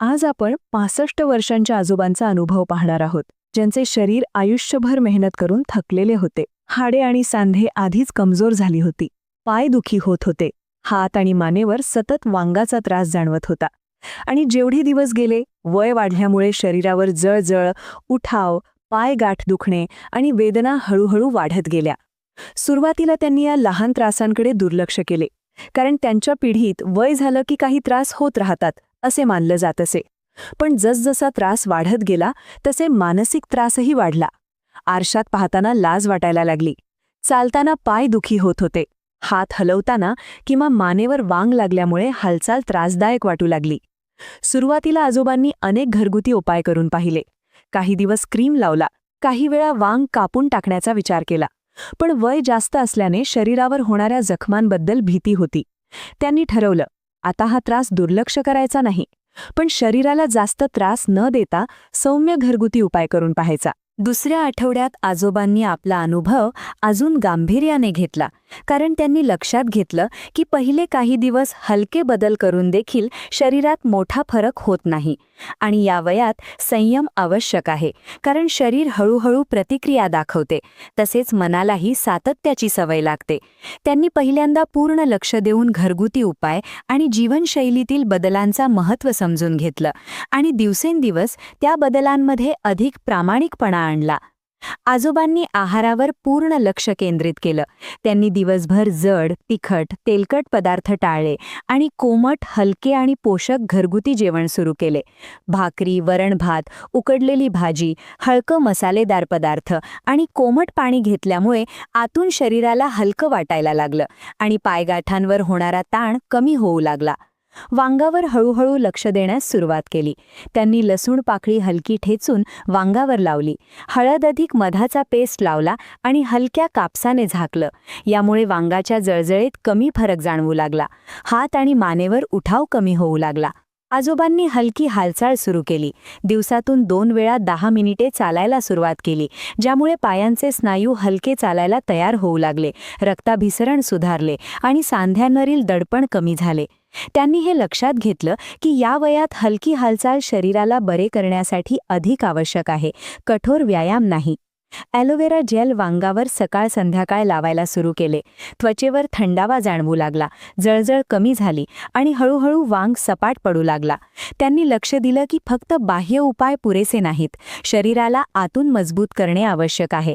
आज आपण पासष्ट वर्षांच्या आजोबांचा अनुभव पाहणार आहोत ज्यांचे शरीर आयुष्यभर मेहनत करून थकलेले होते. हाडे आणि सांधे आधीच कमजोर झाली होती. पाय दुखी होत होते. हात आणि मानेवर सतत वांगाचा त्रास जाणवत होता. आणि जेवढे दिवस गेले वय वाढल्यामुळे शरीरावर जळजळ उठाव पाय गाठ दुखणे आणि वेदना हळूहळू वाढत गेल्या. सुरुवातीला त्यांनी या लहान त्रासांकडे दुर्लक्ष केले कारण त्यांच्या पिढीत वय झालं की काही त्रास होत राहतात. असे मानलं जात असे. पण जसजसा त्रास वाढत गेला तसे मानसिक त्रासही वाढला. आरशात पाहताना लाज वाटायला लागली. चालताना पाय दुखी होत होते. हात हलवताना किंवा मानेवर वांग लागल्यामुळे हालचाल त्रासदायक वाटू लागली. सुरुवातीला आजोबांनी अनेक घरगुती उपाय करून पाहिले. काही दिवस क्रीम लावला. काही वेळा वांग कापून टाकण्याचा विचार केला. पण वय जास्त असल्याने शरीरावर होणाऱ्या जखमांबद्दल भीती होती. त्यांनी ठरवलं आता हा त्रास दुर्लक्ष करायचा नाही. पण शरीराला जास्त त्रास न देता सौम्य घरगुती उपाय करून पाहायचा. दुसऱ्या आठवड्यात आजोबांनी आपला अनुभव अजून गांभीर्याने घेतला. कारण त्यांनी लक्षात घेतलं की पहिले काही दिवस हलके बदल करून देखील शरीरात मोठा फरक होत नाही. आणि या वयात संयम आवश्यक आहे. कारण शरीर हळूहळू प्रतिक्रिया दाखवते. तसेच मनालाही सातत्याची सवय लागते. त्यांनी पहिल्यांदा पूर्ण लक्ष देऊन घरगुती उपाय आणि जीवनशैलीतील बदलांचा महत्त्व समजून घेतलं. आणि दिवसेंदिवस त्या बदलांमध्ये अधिक प्रामाणिकपणा आणला. आजोबांनी आहारावर पूर्ण लक्ष केंद्रित केलं. त्यांनी दिवसभर जड तिखट तेलकट पदार्थ टाळले आणि कोमट हलके आणि पोषक घरगुती जेवण सुरू केले. भाकरी वरण भात उकडलेली भाजी हलकं मसालेदार पदार्थ आणि कोमट पाणी घेतल्यामुळे आतून शरीराला हलकं वाटायला लागलं आणि पायगाठांवर होणारा ताण कमी होऊ लागला. वांगावर हळूहळू लक्ष देण्यास सुरुवात केली. त्यांनी लसूण पाकळी हलकी ठेचून वांगावर लावली. हळद अधिक मधाचा पेस्ट लावला आणि हलक्या कापसाने झाकलं. यामुळे वांगाच्या जळजळीत कमी फरक जाणवू लागला. हात आणि मानेवर उठाव कमी होऊ लागला. आजोबांनी हलकी हालचाल सुरू केली. दिवसातून दोन वेळा दहा मिनिटे चालायला सुरुवात केली ज्यामुळे पायांचे स्नायू हलके चालायला तयार होऊ लागले. रक्ताभिसरण सुधारले आणि सांध्यांवरील दडपण कमी झाले. त्यांनी हे लक्षात घेतलं की या वयात हलकी हालचाल शरीराला बरे करण्यासाठी अधिक आवश्यक आहे. कठोर व्यायाम नाही. ॲलोवेरा जेल वांगावर सकाळ संध्याकाळ लावायला सुरू केले. त्वचेवर थंडावा जाणवू लागला. जळजळ कमी झाली आणि हळूहळू वांग सपाट पडू लागला. त्यांनी लक्ष दिलं की फक्त बाह्य उपाय पुरेसे नाहीत. शरीराला आतून मजबूत करणे आवश्यक आहे.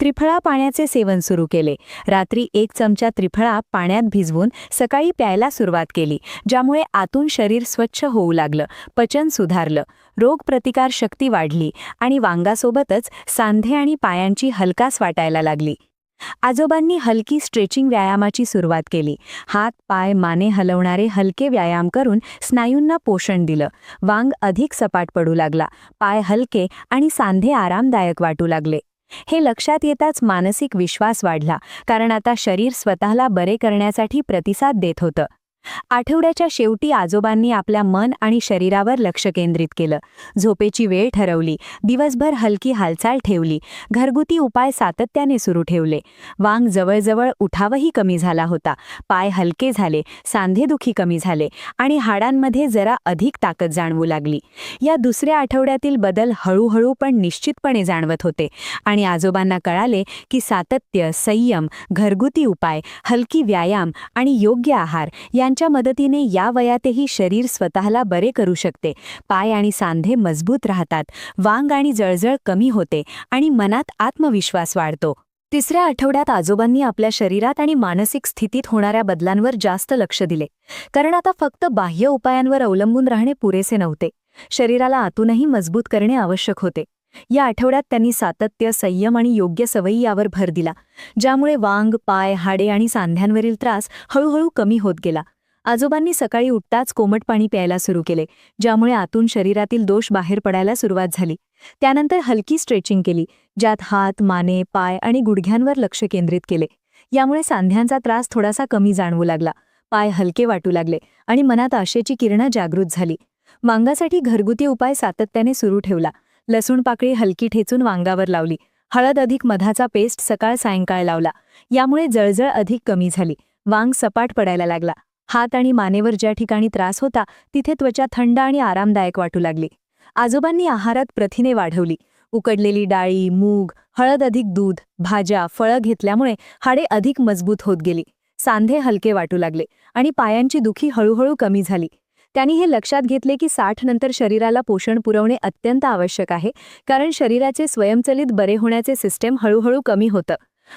त्रिफळा पाण्याचे सेवन सुरू केले. रात्री एक चमचा त्रिफळा पाण्यात भिजवून सकाळी प्यायला सुरुवात केली ज्यामुळे आतून शरीर स्वच्छ होऊ लागलं पचन सुधारलं रोगप्रतिकार शक्ती वाढली आणि वांगासोबतच सांधे आणि पायांची हलकास वाटायला लागली. आजोबांनी हलकी स्ट्रेचिंग व्यायामाची सुरुवात केली. हात पाय माने हलवणारे हलके व्यायाम करून स्नायूंना पोषण दिलं. वांग अधिक सपाट पडू लागला. पाय हलके आणि सांधे आरामदायक वाटू लागले. हे लक्षात येताच मानसिक विश्वास वाढला कारण आता शरीर स्वतःला बरे करण्यासाठी प्रतिसाद देत होतं. आठवड्याच्या शेवटी आजोबांनी आपल्या मन आणि शरीरावर लक्ष केंद्रित केलं. झोपेची वेळ ठरवली. दिवसभर हलकी हालचाल ठेवली. घरगुती उपाय सातत्याने सुरू ठेवले. वांग जवळजवळ उठावही कमी झाला होता. पाय हलके झाले. सांधेदुखी कमी झाले. आणि हाडांमध्ये जरा अधिक ताकद जाणवू लागली. या दुसऱ्या आठवड्यातील बदल हळूहळू पण निश्चितपणे जाणवत होते. आणि आजोबांना कळाले की सातत्य संयम घरगुती उपाय हलकी व्यायाम आणि योग्य आहार यांच्या मदतीने या वयातही शरीर स्वतःला बरे करू शकते. पाय आणि सांधे मजबूत राहतात. वांग आणि जळजळ कमी होते आणि मनात आत्मविश्वास वाढतो. तिसऱ्या आठवड्यात आजोबांनी आपल्या शरीरात आणि मानसिक स्थितीत होणाऱ्या बदलांवर जास्त लक्ष दिले. कारण आता फक्त बाह्य उपायांवर अवलंबून राहणे पुरेसे नव्हते. शरीराला आतूनही मजबूत करणे आवश्यक होते. या आठवड्यात त्यांनी सातत्य संयम आणि योग्य सवयी यावर भर दिला ज्यामुळे वांग पाय हाडे आणि सांध्यांवरील त्रास हळूहळू कमी होत गेला. आजोबांनी सकाळी उठताच कोमट पाणी प्यायला सुरू केले ज्यामुळे आतून शरीरातील दोष बाहेर पडायला सुरुवात झाली. त्यानंतर हलकी स्ट्रेचिंग केली ज्यात हात माने पाय आणि गुडघ्यांवर लक्ष केंद्रित केले. यामुळे सांध्यांचा त्रास थोडासा कमी जाणवू लागला. पाय हलके वाटू लागले आणि मनात आशेची किरणं जागृत झाली. वांगासाठी घरगुती उपाय सातत्याने सुरू ठेवला. लसूण पाकळी हलकी ठेचून वांगावर लावली. हळद अधिक मधाचा पेस्ट सकाळ सायंकाळ लावला. यामुळे जळजळ अधिक कमी झाली. वांग सपाट पडायला लागला. हात आणि मानेवर ज्या ठिकाणी त्रास होता तिथे त्वचा थंड आणि आरामदायक वाटू लागली. आजोबांनी आहारात प्रथिने वाढवली. उकडलेली डाळी मूग हळद अधिक दूध भाज्या फळं घेतल्यामुळे हाडे अधिक मजबूत होत गेली. सांधे हलके वाटू लागले आणि पायांची दुखी हळूहळू कमी झाली. त्यांनी हे लक्षात घेतले की साठ नंतर शरीराला पोषण पुरवणे अत्यंत आवश्यक आहे कारण शरीराचे स्वयंचलित बरे होण्याचे सिस्टम हळूहळू कमी होतं.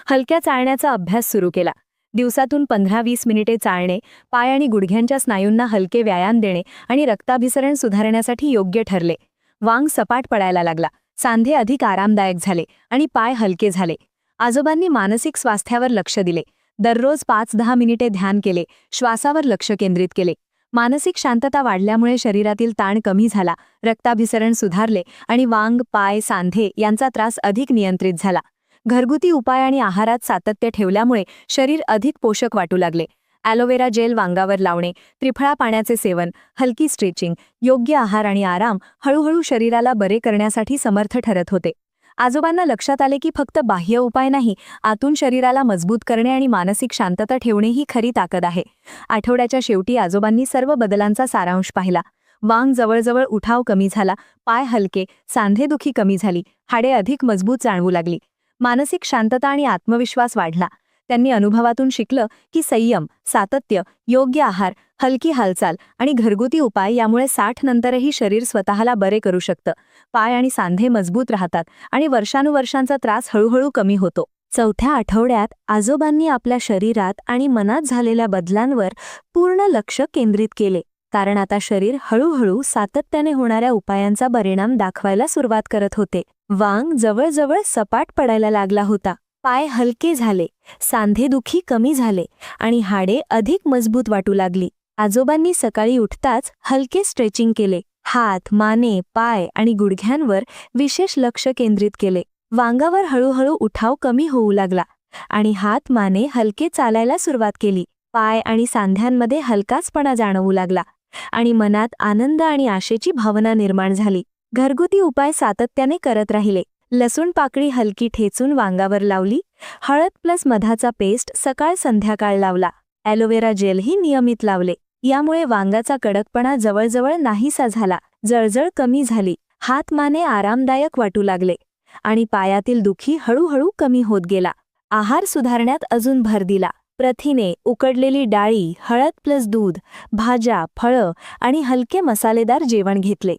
हलक्या चालण्याचा अभ्यास सुरू केला. दिवसातून पंधरा वीस मिनिटे चालणे पाय आणि गुडघ्यांच्या स्नायूंना हलके व्यायाम देणे आणि रक्ताभिसरण सुधारण्यासाठी योग्य ठरले. वांग सपाट पडायला लागला. सांधे अधिक आरामदायक झाले आणि पाय हलके झाले. आजोबांनी मानसिक स्वास्थ्यावर लक्ष दिले. दररोज पाच दहा मिनिटे ध्यान केले श्वासावर लक्ष केंद्रित केले. मानसिक शांतता वाढल्यामुळे शरीरातील ताण कमी झाला रक्ताभिसरण सुधारले आणि वांग पाय सांधे यांचा त्रास अधिक नियंत्रित झाला. घरगुती उपाय आणि आहारात सातत्य ठेवल्यामुळे शरीर अधिक पोषक वाटू लागले. ॲलोवेरा जेल वांगावर लावणे त्रिफळा पाण्याचे सेवन हलकी स्ट्रेचिंग योग्य आहार आणि आराम हळूहळू शरीराला बरे करण्यासाठी समर्थ ठरत होते. आजोबांना लक्षात आले की फक्त बाह्य उपाय नाही आतून शरीराला मजबूत करणे आणि मानसिक शांतता ठेवणे ही खरी ताकद आहे. आठवड्याच्या शेवटी आजोबांनी सर्व बदलांचा सारांश पाहिला. वांग जवळजवळ उठाव कमी झाला पाय हलके सांधेदुखी कमी झाली हाडे अधिक मजबूत जाणवू लागली. मानसिक शांतता आणि आत्मविश्वास वाढला. त्यांनी अनुभवातून शिकलं की संयम सातत्य योग्य आहार हलकी हालचाल आणि घरगुती उपाय यामुळे साठ नंतरही शरीर स्वतःला बरे करू शकतं. पाय आणि सांधे मजबूत राहतात आणि वर्षानुवर्षांचा त्रास हळूहळू कमी होतो. चौथ्या आठवड्यात आजोबांनी आपल्या शरीरात आणि मनात झालेल्या बदलांवर पूर्ण लक्ष केंद्रित केले. कारण आता शरीर हळूहळू सातत्याने होणाऱ्या उपायांचा परिणाम दाखवायला सुरुवात करत होते. वांग जवळजवळ सपाट पडायला लागला होता. पाय हलके झाले सांधेदुखी कमी झाले आणि हाडे अधिक मजबूत वाटू लागली. आजोबांनी सकाळी उठताच हलके स्ट्रेचिंग केले. हात माने पाय आणि गुडघ्यांवर विशेष लक्ष केंद्रित केले. वांगावर हळूहळू उठाव कमी होऊ लागला आणि हात माने हलके चालायला सुरुवात केली. पाय आणि सांध्यांमध्ये हलकाचपणा जाणवू लागला. आणि मनात आनंद आणि आशेची भावना निर्माण झाली. घरगुती उपाय सातत्याने करत राहिले. लसूण पाकळी हलकी ठेचून वांगावर लावली. हळद प्लस मधाचा पेस्ट सकाळ संध्याकाळ लावला. ॲलोवेरा जेलही नियमित लावले. यामुळे वांगाचा कडकपणा जवळजवळ नाहीसा झाला. जळजळ कमी झाली. हात माने आरामदायक वाटू लागले. आणि पायातील दुखी हळूहळू कमी होत गेला. आहार सुधारण्यात अजून भर दिला. प्रथिने उकडलेली डाळी हळद प्लस दूध भाज्या फळं आणि हलके मसालेदार जेवण घेतले.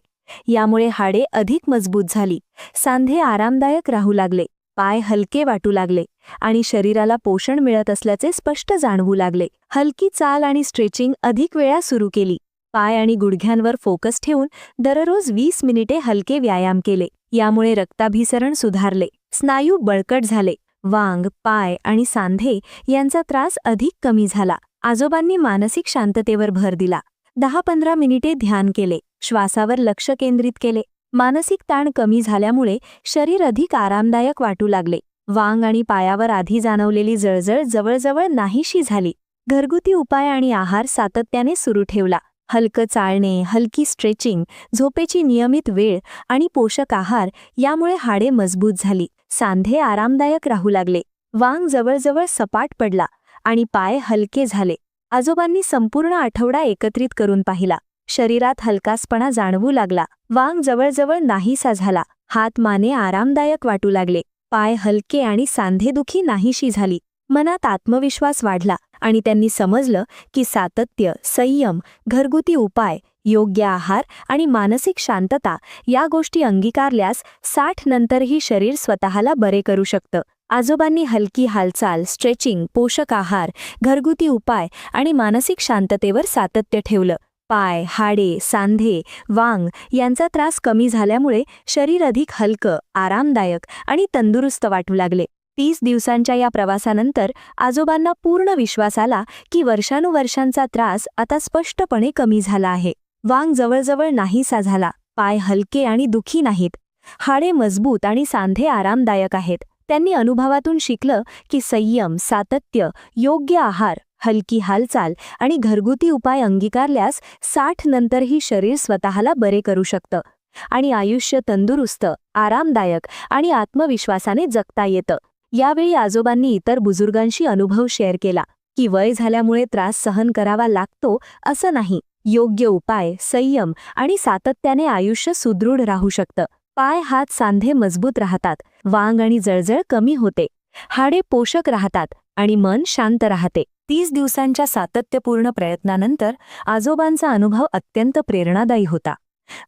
यामुळे हाडे अधिक मजबूत झाली. सांधे आरामदायक राहू लागले. पाय हलके वाटू लागले आणि शरीराला पोषण मिळत असल्याचे स्पष्ट जाणवू लागले. हलकी चाल आणि स्ट्रेचिंग अधिक वेळा सुरू केली. पाय आणि गुडघ्यांवर फोकस ठेवून दररोज वीस मिनिटे हलके व्यायाम केले. यामुळे रक्ताभिसरण सुधारले. स्नायू बळकट झाले. वांग पाय आणि सांधे यांचा त्रास अधिक कमी झाला. आजोबांनी मानसिक शांततेवर भर दिला. दहा पंधरा मिनिटे ध्यान केले. श्वासावर लक्ष केंद्रित केले. मानसिक ताण कमी झाल्यामुळे शरीर अधिक आरामदायक वाटू लागले. वांग आणि पायावर आधी जाणवलेली जळजळ जवळजवळ नाहीशी झाली. घरगुती उपाय आणि आहार सातत्याने सुरू ठेवला. हलकं चालणे हलकी स्ट्रेचिंग झोपेची नियमित वेळ आणि पोषक आहार यामुळे हाडे मजबूत झाली. सांधे आरामदायक राहू लागले. वांग जवळजवळ सपाट पडला आणि पाय हलके झाले. आजोबांनी संपूर्ण आठवडा एकत्रित करून पाहिला. शरीरात हलकासपणा जाणवू लागला. वांग जवळजवळ नाहीसा झाला. हात माने आरामदायक वाटू लागले. पाय हलके आणि सांधेदुखी नाहीशी झाली. मनात आत्मविश्वास वाढला आणि त्यांनी समजलं की सातत्य संयम घरगुती उपाय योग्य आहार आणि मानसिक शांतता या गोष्टी अंगीकारल्यास साठ नंतरही शरीर स्वतःला बरे करू शकतं. आजोबांनी हलकी हालचाल स्ट्रेचिंग पोषक आहार घरगुती उपाय आणि मानसिक शांततेवर सातत्य ठेवलं. पाय हाडे सांधे वांग यांचा त्रास कमी झाल्यामुळे शरीर अधिक हलकं आरामदायक आणि तंदुरुस्त वाटू लागले. तीस दिवसांच्या या प्रवासानंतर आजोबांना पूर्ण विश्वास आला की वर्षानुवर्षांचा त्रास आता स्पष्टपणे कमी झाला आहे. वांग जवळजवळ नाहीसा झाला. पाय हलके आणि दुखी नाहीत. हाडे मजबूत आणि सांधे आरामदायक आहेत. त्यांनी अनुभवातून शिकलं की संयम सातत्य योग्य आहार हलकी हालचाल आणि घरगुती उपाय अंगीकारल्यास साठ नंतरही शरीर स्वतःला बरे करू शकतं आणि आयुष्य तंदुरुस्त आरामदायक आणि आत्मविश्वासाने जगता येतं. यावेळी आजोबांनी इतर बुजुर्गांशी अनुभव शेअर केला की वय झाल्यामुळे त्रास सहन करावा लागतो असं नाही. योग्य उपाय संयम आणि सातत्याने आयुष्य सुदृढ राहू शकतं. पाय हात सांधे मजबूत राहतात. वांग आणि जळजळ कमी होते. हाडे पोषक राहतात आणि मन शांत राहते. तीस दिवसांच्या सातत्यपूर्ण प्रयत्नानंतर आजोबांचा अनुभव अत्यंत प्रेरणादायी होता.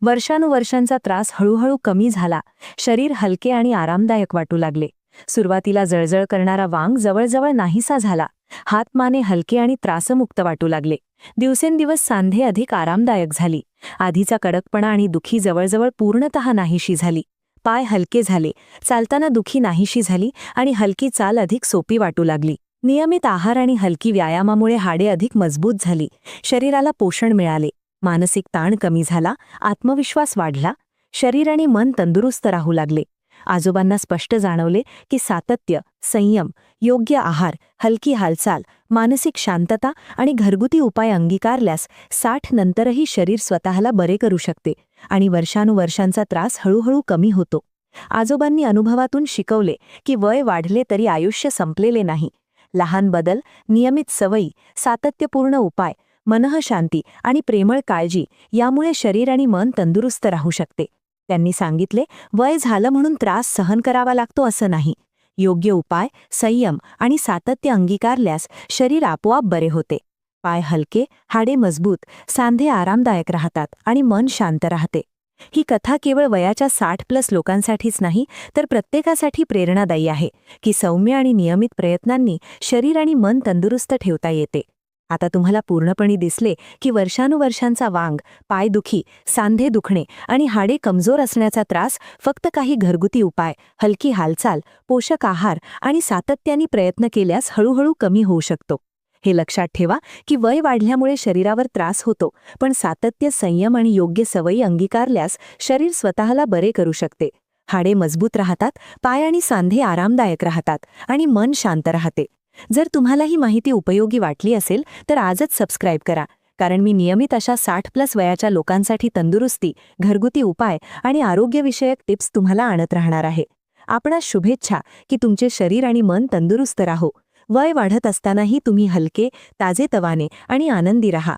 वर्षानुवर्षांचा त्रास हळूहळू कमी झाला. शरीर हलके आणि आरामदायक वाटू लागले. सुरुवातीला जळजळ करणारा वांग जवळजवळ नाहीसा झाला. हातमाने हलके आणि त्रासमुक्त वाटू लागले. दिवसेंदिवस सांधे अधिक आरामदायक झाली. आधीचा कडकपणा आणि दुखी जवळजवळ पूर्णतः नाहीशी झाली. पाय हलके झाले. चालताना दुखी नाहीशी झाली आणि हलकी चाल अधिक सोपी वाटू लागली. नियमित आहार आणि हलकी व्यायामामुळे हाडे अधिक मजबूत झाली. शरीराला पोषण मिळाले. मानसिक ताण कमी झाला. आत्मविश्वास वाढला. शरीर आणि मन तंदुरुस्त राहू लागले. आजोबांना स्पष्ट जाणवले की सातत्य संयम योग्य आहार हलकी हालचाल मानसिक शांतता आणि घरगुती उपाय अंगीकारल्यास साठ नंतरही शरीर स्वतःला बरे करू शकते आणि वर्षानुवर्षांचा त्रास हळूहळू कमी होतो. आजोबांनी अनुभवातून शिकवले की वय वाढले तरी आयुष्य संपलेले नाही. लहान बदल नियमित सवयी सातत्यपूर्ण उपाय मनःशांती आणि प्रेमळ काळजी यामुळे शरीर आणि मन तंदुरुस्त राहू शकते. त्यांनी सांगितले वय झालं म्हणून त्रास सहन करावा लागतो असं नाही. योग्य उपाय संयम आणि सातत्य अंगीकारल्यास शरीर आपोआप बरे होते. पाय हलके हाडे मजबूत सांधे आरामदायक राहतात आणि मन शांत राहते. ही कथा केवळ वयाच्या साठ प्लस लोकांसाठीच नाही तर प्रत्येकासाठी प्रेरणादायी आहे की सौम्य आणि नियमित प्रयत्नांनी शरीर आणि मन तंदुरुस्त ठेवता येते. आता तुम्हाला पूर्णपणे दिसले की वर्षानुवर्षांचा वांग पायदुखी सांधे दुखणे आणि हाडे कमजोर असण्याचा त्रास फक्त काही घरगुती उपाय हलकी हालचाल पोषक आहार आणि सातत्याने प्रयत्न केल्यास हळूहळू कमी होऊ शकतो. हे लक्षात ठेवा की वय वाढल्यामुळे शरीरावर त्रास होतो पण सातत्य संयम आणि योग्य सवयी अंगीकारल्यास शरीर स्वतःला बरे करू शकते. हाडे मजबूत राहतात पाय आणि सांधे आरामदायक राहतात आणि मन शांत राहते. जर तुम्हाला ही माहिती उपयोगी वाटली असेल तर आजच सबस्क्राईब करा. कारण मी नियमित अशा साठ प्लस वयाच्या लोकांसाठी तंदुरुस्ती घरगुती उपाय आणि आरोग्यविषयक टिप्स तुम्हाला आणत राहणार आहे. आपणास शुभेच्छा की तुमचे शरीर आणि मन तंदुरुस्त राहो. वय वाढत असतानाही तुम्ही हलके ताजेतवाने आणि आनंदी रहा.